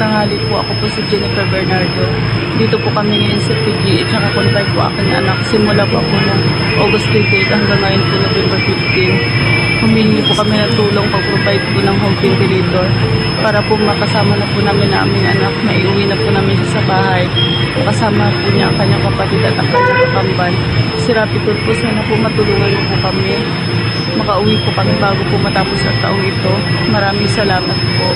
tanghali po. Ako po si Jennifer Bernardo. Dito po kami ngayon sa PGH. Nakakontay po aking anak. Simula po ako noong August 28 hanggang ngayon po November 15. Humingi po kami ng tulong pag-provide po ng home ventilator para po makasama na po namin na aming anak. Maiuwi na po namin sa bahay. Kasama po niya ang kanyang kapatid at ang kanyang kakambal. Si Rapitol po, sana po matulungan po kami. Makauwi po kami bago po matapos ang taong ito. Maraming salamat po.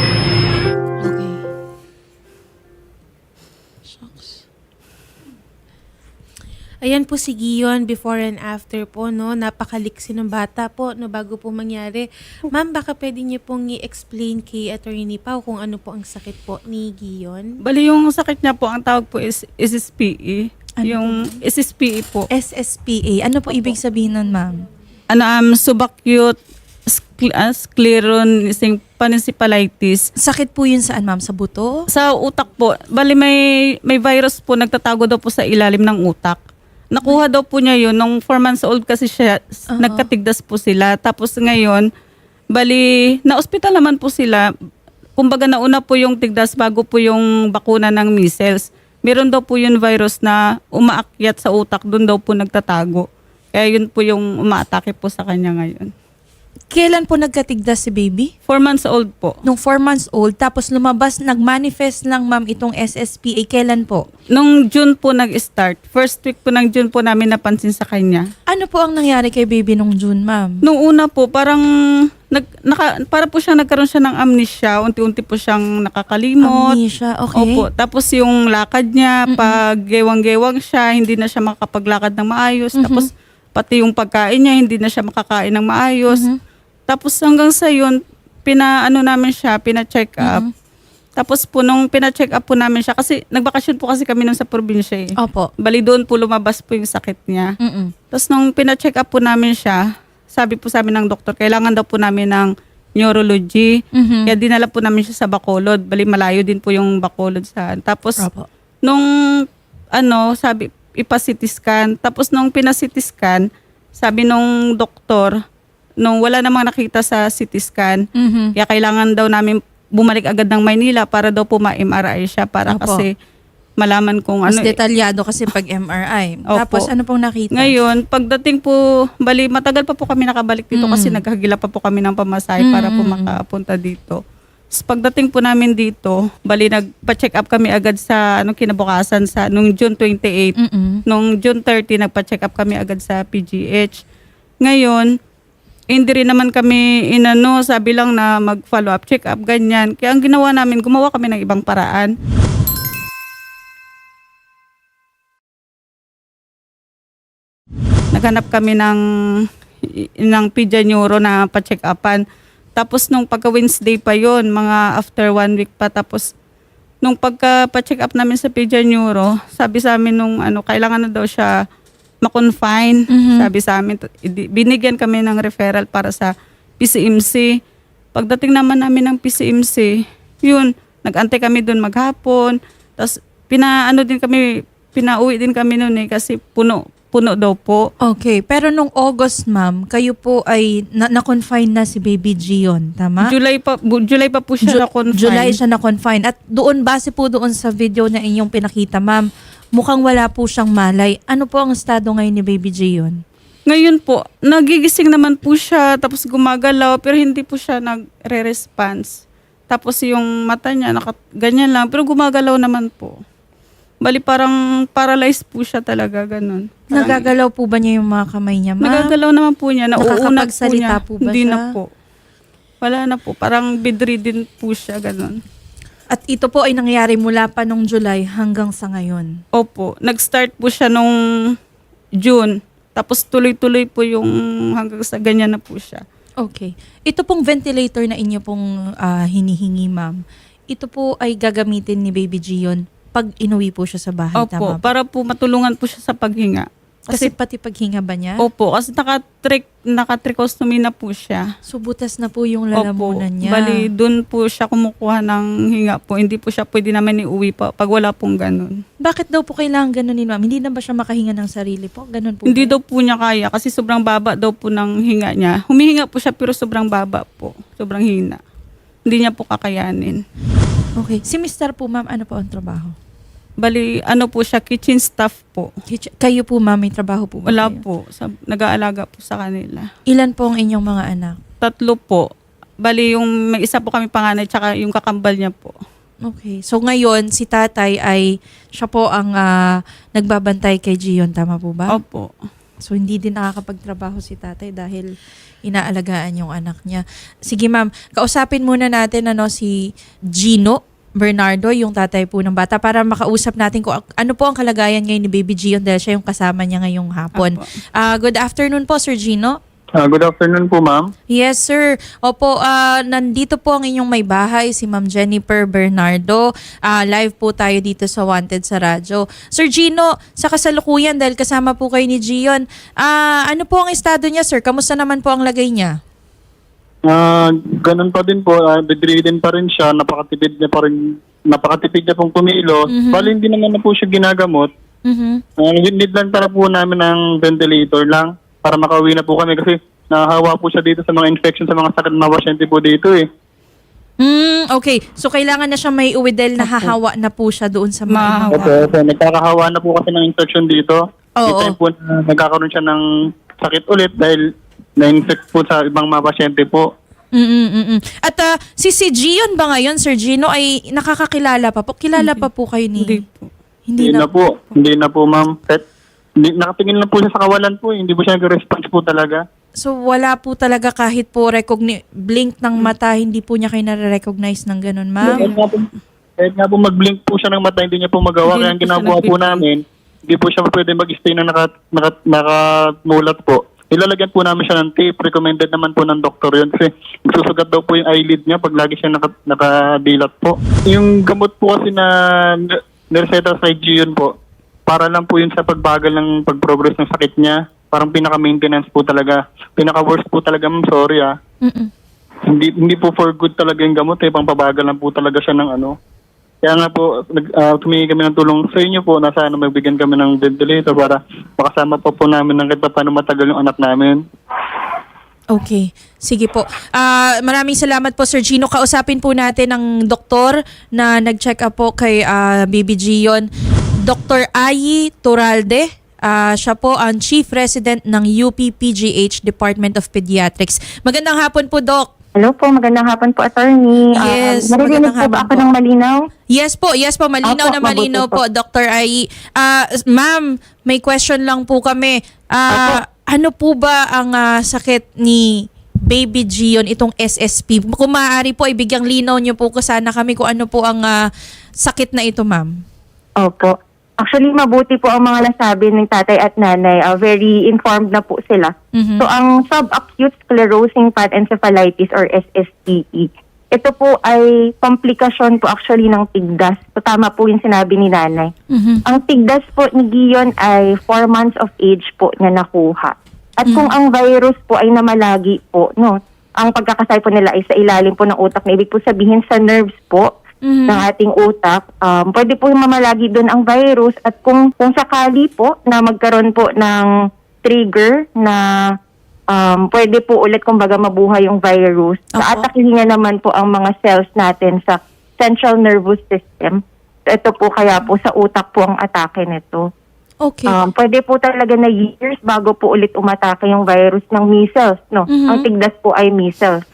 Ayan po si Gion before and after po, no? Napakaliksi ng bata po, no? Bago po mangyari. Ma'am, baka pwede niyo pong i-explain kay Attorney Pao kung ano po ang sakit po ni Gion? Bali yung sakit niya po, ang tawag po is SSPE. Ano yung SSPE po. SSPA. Ano po ibig sabihin nun, ma'am? Ano, um, subacute scl- uh, sclerosis panencephalitis. Sakit po yun saan, ma'am? Sa buto? Sa utak po, bali may, may virus po, nagtatago daw po sa ilalim ng utak. Nakuha daw po niya yun, nung 4 months old kasi siya, Oo. nagkatigdas po sila. Tapos ngayon, bali, na-hospital naman po sila. Kumbaga nauna po yung tigdas bago po yung bakuna ng measles. Meron daw po yung virus na umaakyat sa utak, doon daw po nagtatago. Kaya yun po yung umaatake po sa kanya ngayon. Kailan po nagkatigdas si baby? 4 months old po. Nung 4 months old, tapos lumabas, nag-manifest lang, ma'am, itong SSPA. Kailan po? Nung June po nag-start, first week po ng June po namin napansin sa kanya. Ano po ang nangyari kay baby nung June, ma'am? Nung una po, parang nag, naka, para po siya nagkaroon siya ng amnesia. Unti-unti po siyang nakakalimot. Amnesia, okay. Opo. Tapos yung lakad niya, pag gewang-gewang siya, hindi na siya makapaglakad ng maayos. Mhm. Tapos pati yung pagkain niya, hindi na siya makakain ng maayos. Mhm. Tapos hanggang sa yun, pina-ano namin siya, pina-check up. Mhm. Tapos po nung pina-check up po namin siya, kasi nagbakasyon po kasi kami nun sa probinsya eh. Opo. Bali doon po lumabas po yung sakit niya. Mm-mm. Tapos nung pina-check up po namin siya, sabi po sa amin ng doktor, kailangan daw po namin ng neurology. Mhm. Kaya dinala po namin siya sa Bacolod. Bali malayo din po yung Bacolod sa Tapos Opo. nung ano, sabi ipa-CT. Tapos nung pina-CT scan, sabi nung doktor, nung wala namang nakita sa CT scan, Mhm. kaya kailangan daw namin bumalik agad ng Maynila para daw po ma-MRI siya para Opo. kasi malaman kung Mas ano. detalyado kasi pag MRI. Opo. Tapos ano pong nakita? Ngayon, pagdating po, bali, matagal pa po kami nakabalik dito Mm. kasi naghagila pa po kami ng pamasahe para po Mm. makapunta dito. Pagdating po namin dito, bali, nagpa-check up kami agad sa ano, kinabukasan sa nung June 28. Mm-mm. Nung June 30, nagpa-check up kami agad sa PGH. Ngayon, hindi rin naman kami inano, sabi lang na mag-follow up, check up, ganyan. Kaya ang ginawa namin, gumawa kami ng ibang paraan. Naghanap kami ng ng pedia neuro na pa-check upan. Tapos nung pagka Wednesday pa yon mga after one week pa. Tapos nung pagka pa-check up namin sa pedia neuro, sabi sa amin nung ano, kailangan na daw siya ma-confine. Mhm. Sabi sa amin, binigyan kami ng referral para sa PCMC. Pagdating naman namin ng PCMC, yun, nag-antay kami doon maghapon. Tapos pinaano din kami, pinauwi din kami noon eh kasi puno, puno daw po. Okay, pero nung August, ma'am, kayo po ay na- na-confine na si baby Gion, tama? July pa bu- July pa po siya Ju- na confine. July siya na-confine. At doon, base po doon sa video na inyong pinakita, ma'am, mukhang wala po siyang malay. Ano po ang estado ngayon ni baby Gion? Ngayon po, nagigising naman po siya tapos gumagalaw pero hindi po siya nagre-response. Tapos yung mata niya naka, ganyan lang pero gumagalaw naman po. Bali parang paralyzed po siya talaga ganun. Parang- Nagagalaw po ba niya yung mga kamay niya, ma'am? Nagagalaw naman po niya. Nauunag po niya. po ba Hindi siya? na po. Wala na po. Parang bedridden po siya ganun. At ito po ay nangyari mula pa nung July hanggang sa ngayon. Opo. Nag-start po siya nung June. Tapos tuloy-tuloy po yung hanggang sa ganyan na po siya. Okay. Ito pong ventilator na inyo pong ah, hinihingi, ma'am. Ito po ay gagamitin ni Baby Gion pag inuwi po siya sa bahay, Opo. tama ba? Para po matulungan po siya sa paghinga. Kasi Kasi, pati paghinga ba niya? opo. Kasi naka-trick, naka-trichostomy na po siya. So butas na po yung Opo. lalamunan niya. Bali, doon po siya kumukuha ng hinga po. Hindi po siya pwede naman iuwi pa pag wala pong ganun. Bakit daw po kailangan ganunin, ma'am? Hindi na ba siya makahinga ng sarili po? Ganun po Hindi ba? daw po niya kaya kasi sobrang baba daw po ng hinga niya. Humihinga po siya pero sobrang baba po. Sobrang hina. Hindi niya po kakayanin. Okay. Si Mr. po, ma'am, ano po ang trabaho? Bali, ano po siya, kitchen staff po. Kayo po, ma'am, may trabaho po ba Wala kayo? po. Sa, nag-aalaga po sa kanila. Ilan po ang inyong mga anak? Tatlo po. Bali, yung may isa po kami panganay, tsaka yung kakambal niya po. Okay. So ngayon, si tatay ay siya po ang ah, nagbabantay kay Gion, tama po ba? Opo. So hindi din nakakapagtrabaho si tatay dahil inaalagaan yung anak niya. Sige ma'am, kausapin muna natin ano si Gino Bernardo, yung tatay po ng bata para makausap natin kung ano po ang kalagayan ngayon ni Baby Gion dahil siya yung kasama niya ngayong hapon. Ah, good afternoon po Sir Gino. Ah, good afternoon po, ma'am. Yes, sir. Opo, ah, nandito po ang inyong may bahay, si Ma'am Jennifer Bernardo. Ah, live po tayo dito sa Wanted sa radyo. Sir Gino, sa kasalukuyan, dahil kasama po kayo ni Gion, ah, ano po ang estado niya, sir? Kamusta naman po ang lagay niya? Ah, ganun pa din po, uh, bedridden pa rin siya, napakatipid niya pa rin, napakatipid niya pong kumilos. Bali, hindi naman na po siya ginagamot. Mhm. Uh, need lang para po namin ng ventilator lang para makauwi na po kami kasi nahahawa po siya dito sa mga infection sa mga sakit na pasyente po dito eh. Mm, okay. So, kailangan na siya may uwi dahil nahahawa na po siya doon sa mga Opo, opo, nagkakahawa na po kasi ng infection dito. Oo. May time po na nagkakaroon siya ng sakit ulit dahil na-infect po sa ibang mga pasyente po. Mm-mm-mm. At ah, si si Gion ba ngayon, Sir Gino, ay nakakakilala pa po? Kilala pa po kayo ni... Hindi po. Hindi Hindi na. na po. Hindi na po, ma'am. Pet, hindi, nakatingin lang po siya sa kawalan po. eh. Hindi po siya nag-response po talaga. So wala po talaga kahit po recogni- blink ng mata, hindi po niya kayo nare-recognize ng ganun, Kahit ma'am? nga po, kahit nga po mag-blink po siya ng mata, hindi niya po magawa. Hindi Kaya na ang po siya ginagawa po nag-blink. namin, hindi po siya pwede mag-stay na naka, naka, nakamulat po. Ilalagyan po namin siya ng tape. Recommended naman po ng doktor yun. Kasi magsusugat daw po yung eyelid niya pag lagi siya naka, nakadilat po. Yung gamot po kasi na nireseta sa yun po, para lang po yun sa pagbagal ng pag-progress ng sakit niya. Parang pinaka-maintenance po talaga. Pinaka-worst po talaga, ma'am. Sorry ah. Mm-mm. Hindi hindi po for good talaga yung gamot eh, pangpabagal lang po talaga siya ng ano. Kaya nga po, nag, ah, tumingi kami ng tulong sa inyo po na sana magbigyan kami ng ventilator para makasama pa po namin ng kahit pa paano matagal yung anak namin. Okay. Sige po. Ah, maraming salamat po Sir Gino. Kausapin po natin ang doktor na nag-check up po kay ah, Baby Gion. Dr. Ayi Turalde. Ah, siya po ang Chief Resident ng UP-PGH Department of Pediatrics. Magandang hapon po, Doc. Hello po, magandang hapon po, attorney. Ah, Yes, naririnig magandang po ba hapon ako po. ng malinaw? Yes po, yes po. Malinaw Opo, na malinaw mabuti po, Dr. Ai. Ah, ma'am, may question lang po kami. Ah, ano po ba ang ah, sakit ni Baby Gion, itong SSP? Kung maaari po, ibigyang linaw niyo po ko sana kami kung ano po ang ah, sakit na ito, ma'am. Opo. Actually, mabuti po ang mga nasabi ng tatay at nanay. Ah, very informed na po sila. Mhm. So, ang subacute sclerosing panencephalitis or SSPE, ito po ay komplikasyon po actually ng tigdas. So, tama po yung sinabi ni nanay. Mhm. Ang tigdas po ni Gion ay 4 months of age po niya nakuha. At kung ang virus po ay namalagi po, no, ang pagkakasay po nila ay sa ilalim po ng utak na ibig po sabihin sa nerves po Mhm. ng ating utak, um, pwede po mamalagi doon ang virus at kung, kung sakali po na magkaroon po ng trigger na um, pwede po ulit kumbaga mabuhay yung virus, Opo. aatakihin niya naman po ang mga cells natin sa central nervous system. Ito po kaya po sa utak po ang atake nito. Okay. Um, pwede po talaga na years bago po ulit umatake yung virus ng measles. No? Mhm. Ang tigdas po ay measles.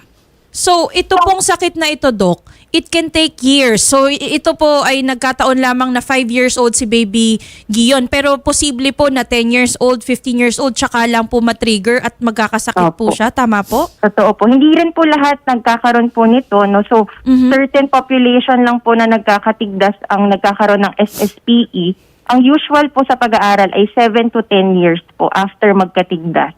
So, ito pong sakit na ito, Doc, it can take years. So, ito po ay nagkataon lamang na 5 years old si baby Gion. Pero posible po na 10 years old, 15 years old, tsaka lang po matrigger at magkakasakit po Opo. siya. Tama po? Totoo po. Hindi rin po lahat nagkakaroon po nito. No? So, Mhm. certain population lang po na nagkakatigdas ang nagkakaroon ng SSPE. Ang usual po sa pag-aaral ay 7 to 10 years po after magkatigdas.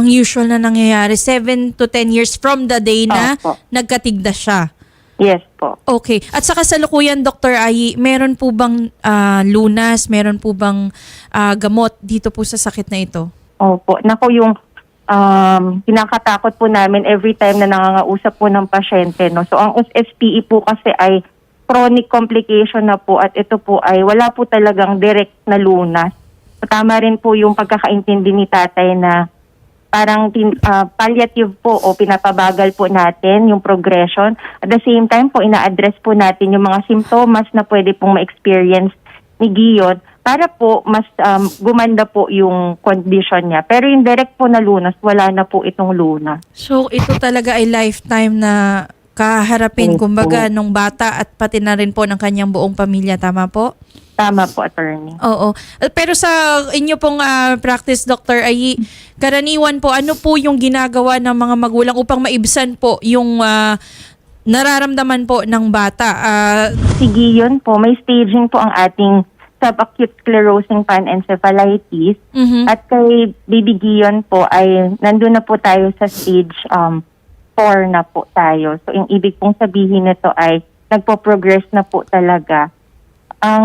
Ang usual na nangyayari, 7 to 10 years from the day na Opo. nagkatigdas siya. Yes po. Okay. At sa kasalukuyan, Dr. Ayi, meron po bang ah, lunas, meron po bang ah, gamot dito po sa sakit na ito? Opo. Nako yung um, kinakatakot po namin every time na nangangausap po ng pasyente. No? So ang SSPE po kasi ay chronic complication na po at ito po ay wala po talagang direct na lunas. So, tama rin po yung pagkakaintindi ni tatay na parang ah, palliative po o pinapabagal po natin yung progression. At the same time po, ina-address po natin yung mga simptomas na pwede pong ma-experience ni Gion para po mas um, gumanda po yung condition niya. Pero yung direct po na lunas, wala na po itong lunas. So, ito talaga ay lifetime na kaharapin, kumbaga, nung bata at pati na rin po ng kanyang buong pamilya. Tama po? Tama po, attorney. Oo. Uh, Pero sa inyo pong ah, practice, Dr. Ayi, karaniwan po, ano po yung ginagawa ng mga magulang upang maibsan po yung ah, nararamdaman po ng bata? Ah, Si Gion po, may staging po ang ating subacute sclerosing panencephalitis. mhm. At kay Baby Gion po ay nandun na po tayo sa stage um, 4 na po tayo. So yung ibig pong sabihin nito ay nagpo-progress na po talaga. Ang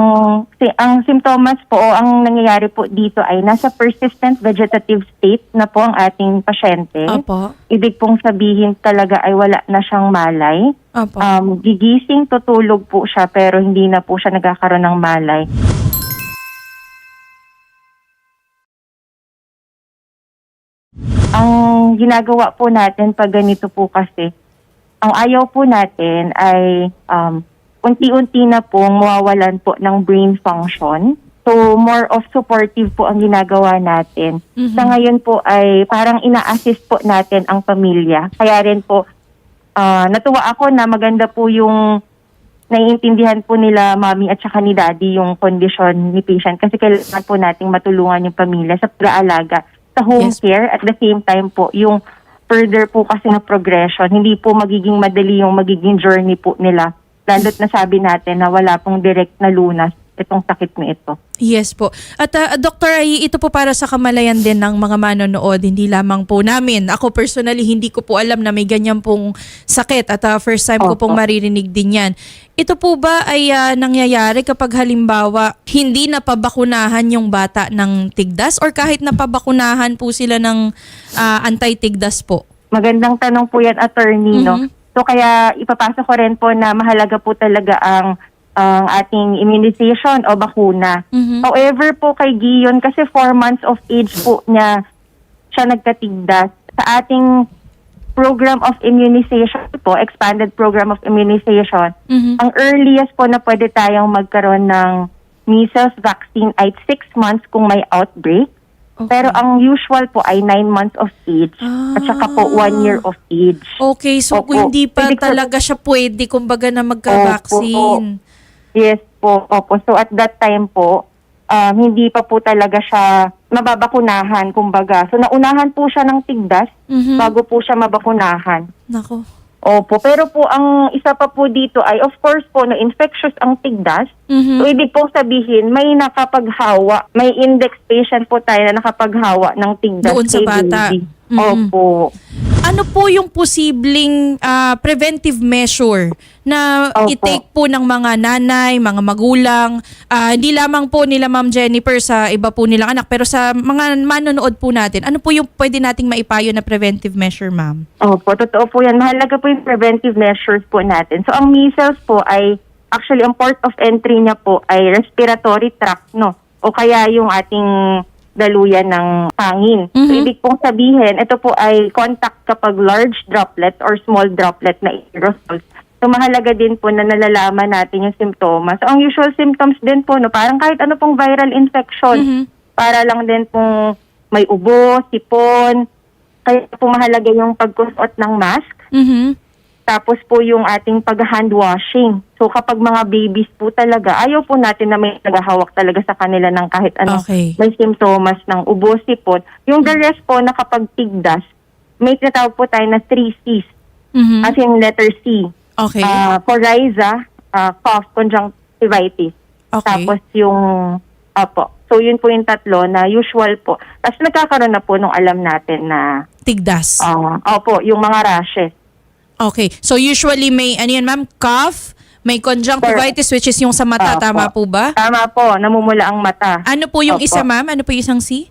si, ang simptomas po o ang nangyayari po dito ay nasa persistent vegetative state na po ang ating pasyente. Opo. Ibig pong sabihin talaga ay wala na siyang malay. Opo. Um, gigising, tutulog po siya pero hindi na po siya nagkakaroon ng malay. Ang ginagawa po natin pag ganito po kasi, ang ayaw po natin ay um, unti-unti na pong mawawalan po ng brain function. So, more of supportive po ang ginagawa natin. Sa ngayon po ay parang ina-assist po natin ang pamilya. Kaya rin po, ah, natuwa ako na maganda po yung naiintindihan po nila mami at saka ni daddy yung kondisyon ni patient kasi kailangan po nating matulungan yung pamilya sa pag-aalaga sa home Yes. care at the same time po yung further po kasi na progression hindi po magiging madali yung magiging journey po nila lalo't nasabi natin na wala pong direct na lunas itong sakit na ito. Yes po. At ah, Dr. Ay, ito po para sa kamalayan din ng mga manonood, hindi lamang po namin. Ako personally, hindi ko po alam na may ganyan pong sakit at ah, first time ko Opo. pong maririnig din yan. Ito po ba ay ah, nangyayari kapag halimbawa hindi napabakunahan yung bata ng tigdas or kahit napabakunahan po sila ng ah, anti-tigdas po? Magandang tanong po yan, attorney, no? So kaya ipapasok ko rin po na mahalaga po talaga ang ang ating immunization o bakuna. Mhm. However po kay Gion, kasi 4 months of age po niya siya nagkatigdas. Sa ating program of immunization po, expanded program of immunization, Mhm. ang earliest po na pwede tayong magkaroon ng measles vaccine ay 6 months kung may outbreak. Okay. Pero ang usual po ay 9 months of age at saka po 1 year of age. Okay, so Opo. hindi pa ko- talaga siya pwede kumbaga na magka-vaccine. Yes po, opo. So at that time po, um, hindi pa po talaga siya mababakunahan, kumbaga. So naunahan po siya ng tigdas Mhm. bago po siya mabakunahan. Nako. Opo, pero po ang isa pa po dito ay of course po na infectious ang tigdas. Mhm. So ibig pong sabihin may nakapaghawa, may index patient po tayo na nakapaghawa ng tigdas Doon sa bata. baby. Mhm. Opo. Ano po yung posibleng ah, preventive measure na Opo. i-take po ng mga nanay, mga magulang, ah, hindi lamang po nila Ma'am Jennifer sa iba po nilang anak, pero sa mga manonood po natin, ano po yung pwede nating maipayo na preventive measure, Ma'am? Opo, totoo po yan. Mahalaga po yung preventive measures po natin. So, ang measles po ay, actually, ang port of entry niya po ay respiratory tract, no? O kaya yung ating daluyan ng hangin. So, Mhm. ibig pong sabihin, ito po ay contact kapag large droplet or small droplet na aerosols. So, mahalaga din po na nalalaman natin yung simptomas. So, ang usual symptoms din po, no? Parang kahit ano pong viral infection. Mhm. Para lang din pong may ubo, sipon, kaya po mahalaga yung pagkusot ng mask. Mhm. Tapos po yung ating pag-hand washing. So kapag mga babies po talaga, ayaw po natin na may naghahawak talaga sa kanila ng kahit ano Okay. may simptomas ng ubo, sipon. Yung the rest po na kapag tigdas, may tinatawag po tayo na 3 Cs. Mhm. As in letter C. Okay. Ah, coryza, ah, cough, conjunctivitis. Okay. Tapos yung, opo. So yun po yung tatlo na usual po. Tapos nagkakaroon na po nung alam natin na, Tigdas. ah, opo, yung mga rashes. Okay. So usually may ano yan, Ma'am, cough, may conjunctivitis which is yung sa mata, Opo. tama po ba? Tama po, namumula ang mata. Ano po yung Opo. isa, Ma'am? Ano po yung isang C?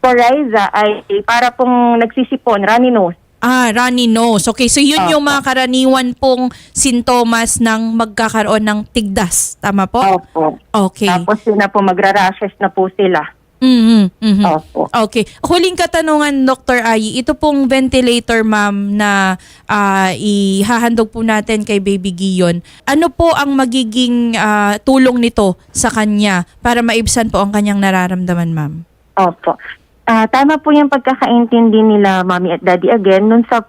Coryza ay para pong nagsisipon, runny nose. Ah, runny nose. Okay, so yun yung mga karaniwan pong sintomas ng magkakaroon ng tigdas. Tama po? Opo. Okay. Tapos yun na po, magra-rashes na po sila. Mhm. mhm. Opo. Okay. Huling katanungan, Dr. Ayi. Ito pong ventilator, ma'am, na ah, ihahandog po natin kay Baby Gion. Ano po ang magiging ah, tulong nito sa kanya para maibsan po ang kanyang nararamdaman, ma'am? Opo. Ah, tama po yung pagkakaintindi nila, Mami at Daddy, again, nun sa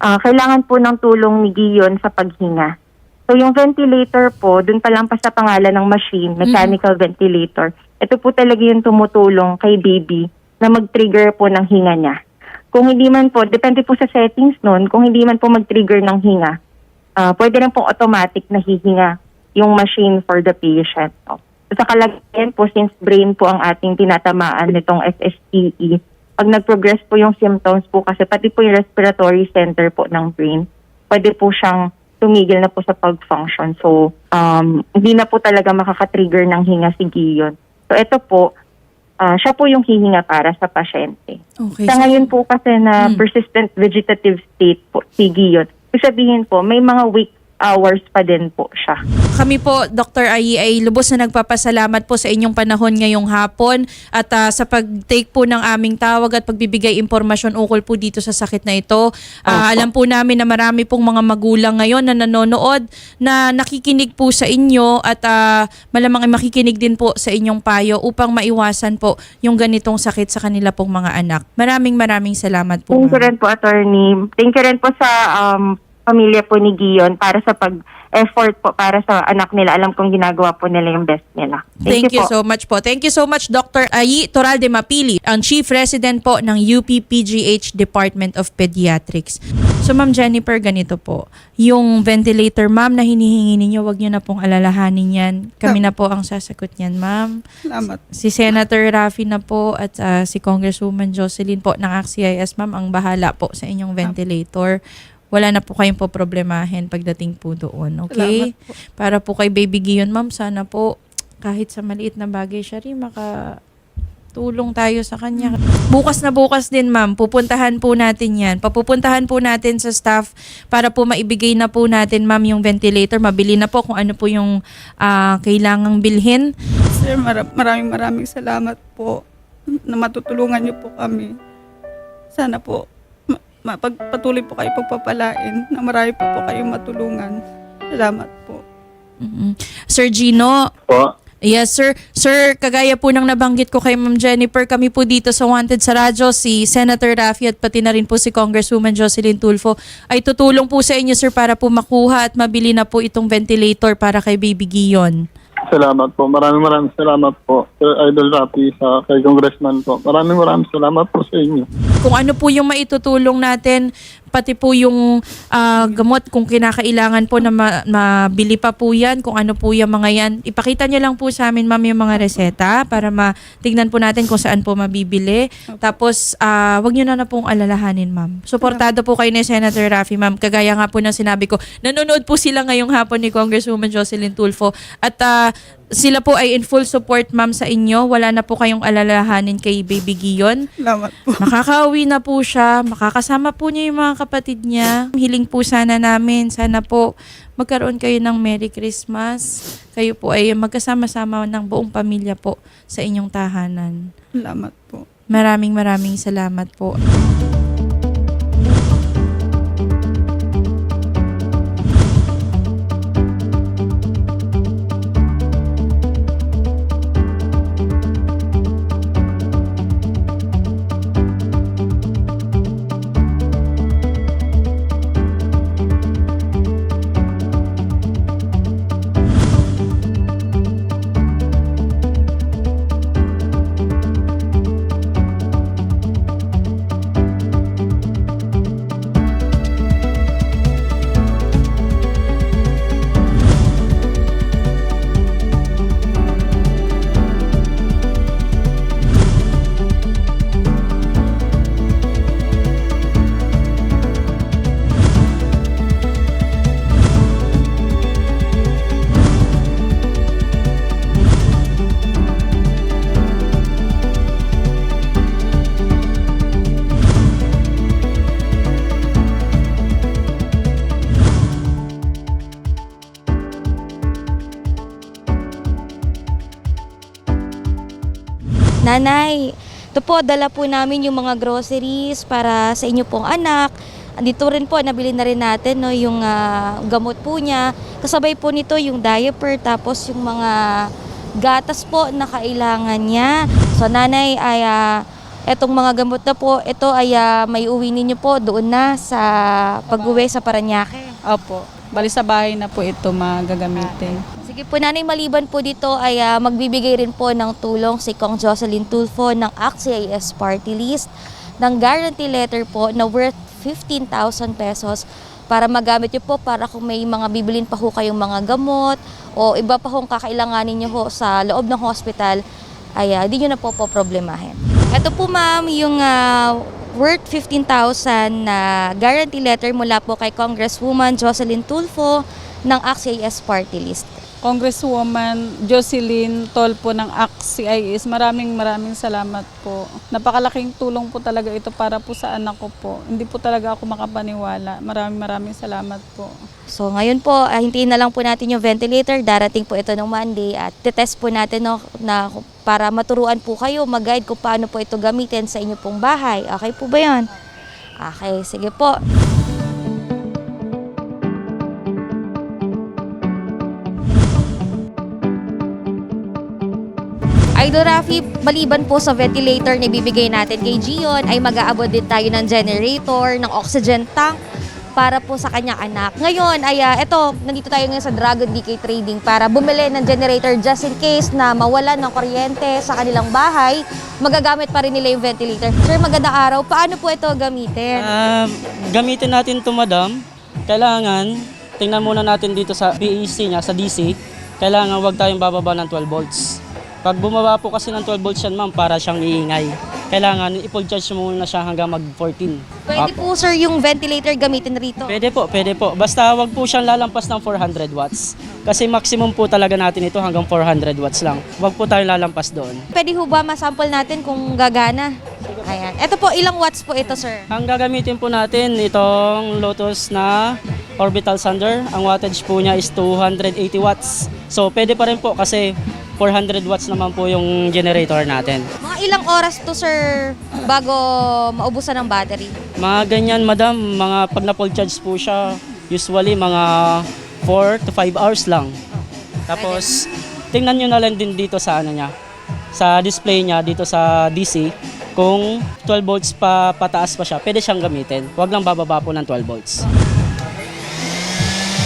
ah, kailangan po ng tulong ni Gion sa paghinga. So yung ventilator po, dun pa lang pa sa pangalan ng machine, mechanical ventilator, ito po talaga yung tumutulong kay baby na mag-trigger po ng hinga niya. Kung hindi man po, depende po sa settings nun, kung hindi man po mag-trigger ng hinga, ah, pwede rin pong automatic na hihinga yung machine for the patient. No? Sa kalagayan po, since brain po ang ating tinatamaan nitong SSTE, pag nag-progress po yung symptoms po kasi pati po yung respiratory center po ng brain, pwede po siyang tumigil na po sa pag-function. So, um, hindi na po talaga makaka-trigger ng hinga si Gion. So, ito po, ah, siya po yung hihinga para sa pasyente. Okay. Sa ngayon po kasi na persistent vegetative state po si Gion, ibig sabihin po, may mga weak hours pa din po siya. Kami po, Dr. Ayi, ay lubos na nagpapasalamat po sa inyong panahon ngayong hapon at ah, sa pag-take po ng aming tawag at pagbibigay impormasyon ukol po dito sa sakit na ito. Ah, alam po namin na marami pong mga magulang ngayon na nanonood na nakikinig po sa inyo at ah, malamang ay makikinig din po sa inyong payo upang maiwasan po yung ganitong sakit sa kanila pong mga anak. Maraming maraming salamat po. Thank you rin po, attorney. Thank you rin po sa um, pamilya po ni Gion para sa pag-effort po para sa anak nila. Alam kong ginagawa po nila yung best nila. Thank, you, po. so much po. Thank you so much Dr. Ayi Toralde Mapili, ang Chief Resident po ng UPPGH Department of Pediatrics. So Ma'am Jennifer, ganito po. Yung ventilator, ma'am, na hinihingi ninyo, wag niyo na pong alalahanin yan. Kami na po ang sasagot niyan, ma'am. Salamat. Si Senator Rafi na po at ah, si Congresswoman Jocelyn po ng ACT-CIS, ma'am, ang bahala po sa inyong ventilator. Wala na po kayong po problemahin pagdating po doon, okay? Para po kay Baby Gion, ma'am, sana po kahit sa maliit na bagay siya rin maka tulong tayo sa kanya. Bukas na bukas din, ma'am. Pupuntahan po natin yan. Papupuntahan po natin sa staff para po maibigay na po natin, ma'am, yung ventilator. Mabili na po kung ano po yung ah, kailangang bilhin. Sir, mara- maraming maraming salamat po na matutulungan niyo po kami. Sana po mapagpatuloy po kayo pagpapalain na marami po po kayong matulungan. Salamat po. Mhm. Sir Gino, Po. Yes, sir. Sir, kagaya po ng nabanggit ko kay Ma'am Jennifer, kami po dito sa Wanted sa Radyo, si Senator Rafi at pati na rin po si Congresswoman Jocelyn Tulfo ay tutulong po sa inyo, sir, para po makuha at mabili na po itong ventilator para kay Baby Gion. Salamat po. Maraming maraming salamat po. Sir Idol Rapi sa kay Congressman po. Maraming maraming salamat po sa inyo. Kung ano po yung maitutulong natin, pati po yung ah, gamot kung kinakailangan po na ma- mabili pa po yan, kung ano po yung mga yan. Ipakita niyo lang po sa amin, ma'am, yung mga reseta para matignan po natin kung saan po mabibili. Tapos, ah, wag niyo na na pong alalahanin, ma'am. Suportado po kayo ni Senator Rafi, ma'am. Kagaya nga po ng sinabi ko, nanonood po sila ngayong hapon ni Congresswoman Jocelyn Tulfo. At ah, sila po ay in full support, ma'am, sa inyo. Wala na po kayong alalahanin kay Baby Gion. Salamat po. Makakauwi na po siya, makakasama po niya yung mga kapatid niya. Hiling po sana namin, sana po magkaroon kayo ng Merry Christmas. Kayo po ay magkasama-sama ng buong pamilya po sa inyong tahanan. Salamat po. Maraming maraming salamat po. Nanay, ito po, dala po namin yung mga groceries para sa inyo pong anak. Andito rin po, nabili na rin natin no, yung ah, gamot po niya. Kasabay po nito yung diaper, tapos yung mga gatas po na kailangan niya. So nanay ay ah, etong mga gamot na po, ito ay ah, may uwi ninyo po doon na sa pag-uwi sa Paranaque. Opo. Bali sa bahay na po ito magagamitin. Sige po nanay, maliban po dito ay ah, magbibigay rin po ng tulong si Kong Jocelyn Tulfo ng ACT-CIS Party List ng guarantee letter po na worth 15,000 pesos para magamit nyo po para kung may mga bibilin pa ho kayong mga gamot o iba pa hong kakailanganin nyo ho sa loob ng hospital ay ah, di nyo na po po problemahin. Ito po ma'am yung ah, worth 15,000 na guarantee letter mula po kay Congresswoman Jocelyn Tulfo ng ACT-CIS Party List. Congresswoman Jocelyn Tolpo ng ACT-CIS, maraming maraming salamat po. Napakalaking tulong po talaga ito para po sa anak ko po. Hindi po talaga ako makapaniwala. Maraming maraming salamat po. So ngayon po, ah, hintayin na lang po natin yung ventilator. Darating po ito ng Monday at test po natin no, na para maturuan po kayo, mag-guide kung paano po ito gamitin sa inyo pong bahay. Okay po ba yun? Okay, sige po. Idol Rafi, maliban po sa ventilator na ibibigay natin kay Gion, ay mag-aabot din tayo ng generator, ng oxygen tank, para po sa kanyang anak. Ngayon ay ah, eto, nandito tayo ngayon sa Dragon DK Trading para bumili ng generator just in case na mawalan ng kuryente sa kanilang bahay, magagamit pa rin nila yung ventilator. Sir, magandang araw. Paano po ito gamitin? Ah, gamitin natin to madam. Kailangan, tingnan muna natin dito sa BEC niya, sa DC. Kailangan wag tayong bababa ng 12 volts. Pag bumaba po kasi ng 12 volts yan ma'am, para siyang iingay. Kailangan i-full charge mo muna siya hanggang mag-14. Pwede po sir yung ventilator gamitin rito. Pwede po, pwede po. Basta wag po siyang lalampas ng 400 watts. Kasi maximum po talaga natin ito hanggang 400 watts lang. Wag po tayo lalampas doon. Pwede ho ba masample natin kung gagana? Ayan. Ito po, ilang watts po ito sir? Ang gagamitin po natin itong Lotus na orbital sander. Ang wattage po niya is 280 watts. So pwede pa rin po kasi 400 watts naman po yung generator natin. Mga ilang oras to sir bago maubusan ng battery? Mga ganyan madam, mga pag na full charge po siya, usually mga 4 to 5 hours lang. Tapos tingnan nyo na lang din dito sa ano niya, sa display niya dito sa DC, kung 12 volts pa pataas pa siya, pwede siyang gamitin. Huwag lang bababa po ng 12 volts.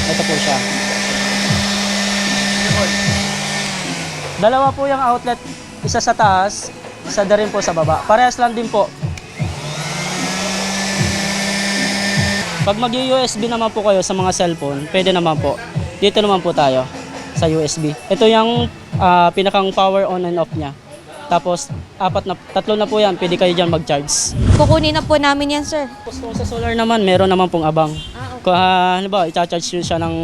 Ito po siya. Dalawa po yung outlet, isa sa taas, isa na rin po sa baba. Parehas lang din po. Pag mag-USB naman po kayo sa mga cellphone, pwede naman po. Dito naman po tayo sa USB. Ito yung ah, pinakang power on and off niya. Tapos, apat na, tatlo na po yan, pwede kayo dyan mag-charge. Kukunin na po namin yan sir. Tapos kung sa solar naman, meron naman pong abang. Kung uh, ano ba, i-charge siya ng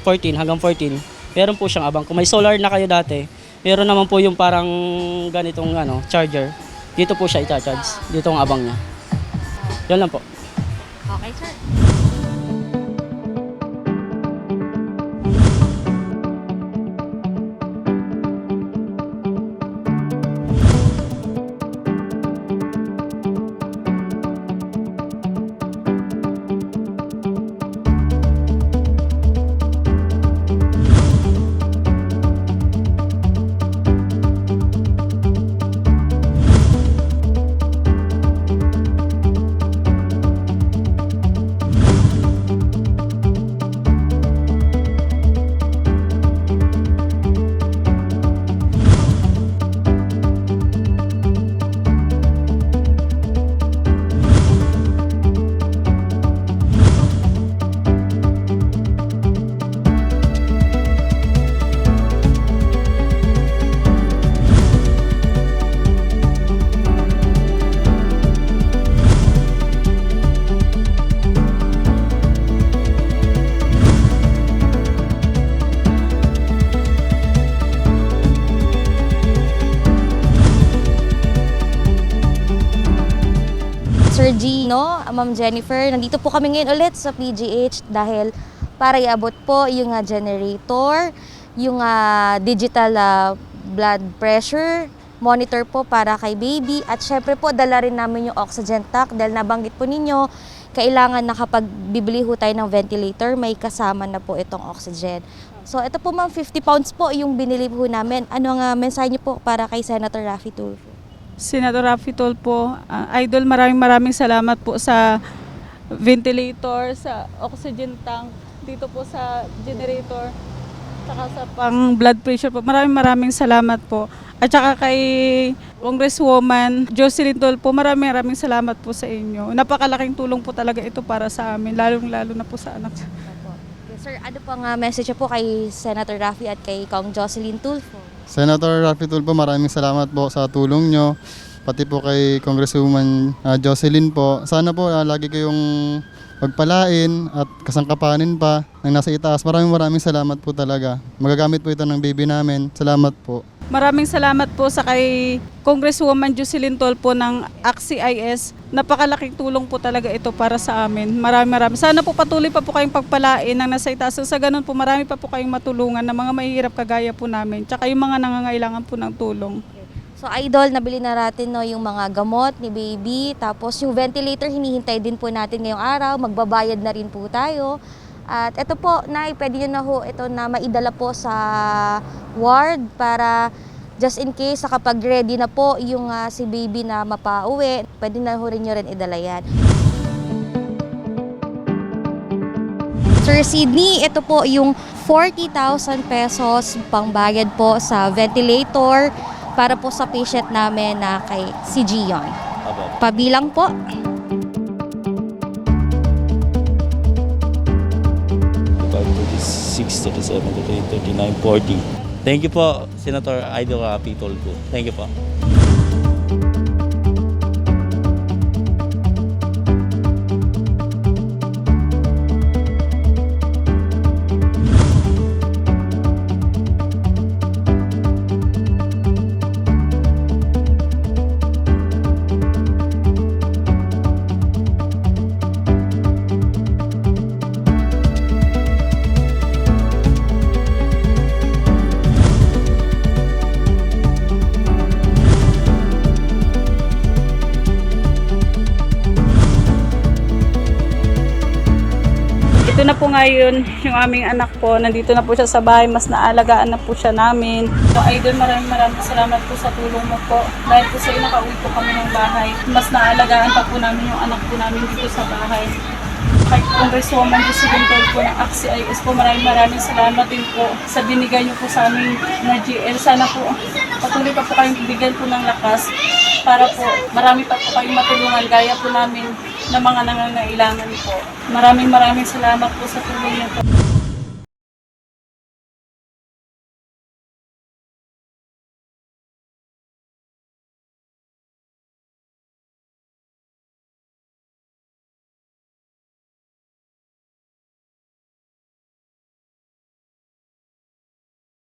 14 hanggang 14, meron po siyang abang. Kung may solar na kayo dati, meron naman po yung parang ganitong ano, charger. Dito po siya i-charge. Dito ang abang niya. Yan lang po. Okay. Sir Ma'am Jennifer, nandito po kami ngayon ulit sa PGH dahil para iabot po yung ah, generator, yung ah, digital ah, blood pressure, monitor po para kay baby. At syempre po, dala rin namin yung oxygen tank dahil nabanggit po ninyo, kailangan na kapag bibili ho tayo ng ventilator, may kasama na po itong oxygen. So ito po ma'am, 50 pounds po yung binili po namin. Ano nga mensahe niyo po para kay Senator Raffy Tulfo? Senator Raffy Tulfo, ah, Idol, maraming maraming salamat po sa ventilator, sa oxygen tank, dito po sa generator, saka sa pang blood pressure po. Maraming maraming salamat po. At saka kay Congresswoman Jocelyn Tulfo, maraming maraming salamat po sa inyo. Napakalaking tulong po talaga ito para sa amin, lalong-lalo na po sa anak. Sir, ano pang uh, message niyo po kay Senator Raffy at kay Kong Jocelyn Tulfo? Senator Rafi Tulfo, maraming salamat po sa tulong nyo. Pati po kay Congresswoman ah, Jocelyn po. Sana po ah, lagi kayong pagpalain at kasangkapanin pa ng nasa itaas. Maraming maraming salamat po talaga. Magagamit po ito ng baby namin. Salamat po. Maraming salamat po sa kay Congresswoman Jocelyn Tolpo ng AXIS. Napakalaking tulong po talaga ito para sa amin. Maraming maraming. Sana po patuloy pa po kayong pagpalain ng nasa itaas. Sa ganun po, marami pa po kayong matulungan ng mga mahihirap kagaya po namin. Tsaka yung mga nangangailangan po ng tulong. So idol, nabili na natin no, yung mga gamot ni baby. Tapos yung ventilator, hinihintay din po natin ngayong araw. Magbabayad na rin po tayo. At ito po, Nay, pwede nyo na ho ito na maidala po sa ward para just in case sa kapag ready na po yung ah, si baby na mapauwi, pwede na ho rin nyo rin idala yan. Sir Sydney, ito po yung 40,000 pesos pangbayad po sa ventilator para po sa patient namin na kay si Gion. Pabilang po. 36, 37, 38, 39, 40. Thank you po, Senator Idol Rapi Tolpo. Thank you po. Ito na po ngayon yung aming anak po. Nandito na po siya sa bahay. Mas naalagaan na po siya namin. So, Idol, maraming maraming salamat po sa tulong mo po. Dahil po sa iyo, nakauwi po kami ng bahay. Mas naalagaan pa po namin yung anak po namin dito sa bahay. Kay Congresswoman Jocelyn Tol po ng AXIS po, maraming maraming salamat din po sa binigay niyo po sa aming na GL. Sana po patuloy pa po kayong bigyan po ng lakas para po marami pa po kayong matulungan gaya po namin ng mga nangangailangan po. Maraming maraming salamat po sa tulong niyo po.